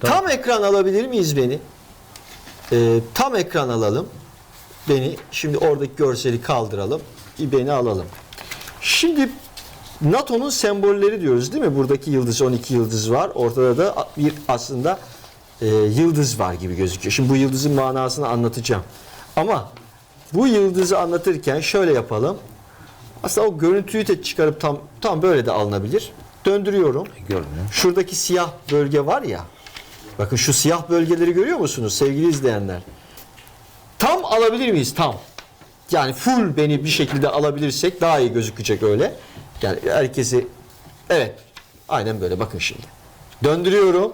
Tam ekran alabilir miyiz beni? Ee, tam ekran alalım. Beni. Şimdi oradaki görseli kaldıralım. Beni alalım. Şimdi NATO'nun sembolleri diyoruz değil mi? Buradaki yıldız 12 yıldız var. Ortada da bir aslında e, yıldız var gibi gözüküyor. Şimdi bu yıldızın manasını anlatacağım. Ama bu yıldızı anlatırken şöyle yapalım. Aslında o görüntüyü de çıkarıp tam tam böyle de alınabilir. Döndürüyorum. Görmüyorum. Şuradaki siyah bölge var ya. Bakın şu siyah bölgeleri görüyor musunuz sevgili izleyenler? Tam alabilir miyiz? Tam. Yani full beni bir şekilde alabilirsek daha iyi gözükecek öyle. Yani herkesi evet. Aynen böyle bakın şimdi. Döndürüyorum.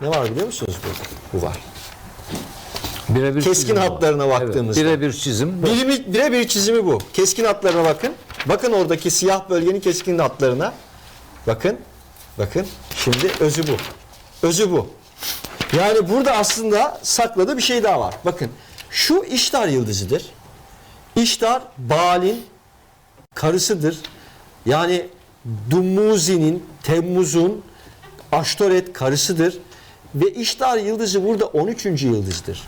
Ne var biliyor musunuz burada? Bu var. Birebir Keskin hatlarına baktığımızda. Evet, birebir çizim. Birimi, birebir çizimi bu. Keskin hatlarına bakın. Bakın oradaki siyah bölgenin keskin hatlarına. Bakın. Bakın. Şimdi özü bu. Özü bu. Yani burada aslında sakladığı bir şey daha var. Bakın. Şu iştar yıldızıdır. İştar Baal'in karısıdır. Yani Dummuzi'nin, Temmuz'un Aştoret karısıdır. Ve İştar yıldızı burada 13. yıldızdır.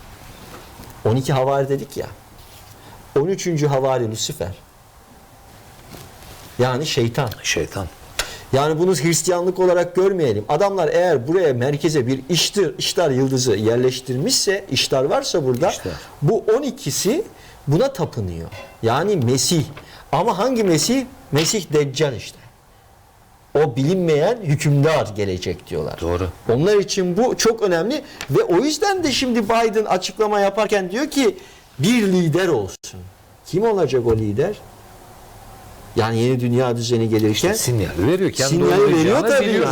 12 havari dedik ya. 13. havari Lucifer. Yani şeytan. Şeytan. Yani bunu Hristiyanlık olarak görmeyelim. Adamlar eğer buraya merkeze bir iştir, iştar yıldızı yerleştirmişse, iştar varsa burada İştar. bu 12'si buna tapınıyor. Yani Mesih. Ama hangi Mesih? Mesih Deccal işte. O bilinmeyen hükümdar gelecek diyorlar. Doğru. Onlar için bu çok önemli ve o yüzden de şimdi Biden açıklama yaparken diyor ki bir lider olsun. Kim olacak o lider? Yani yeni dünya düzeni gelirken Sinyal veriyor. Kendi Sinyali veriyor tabii biliyor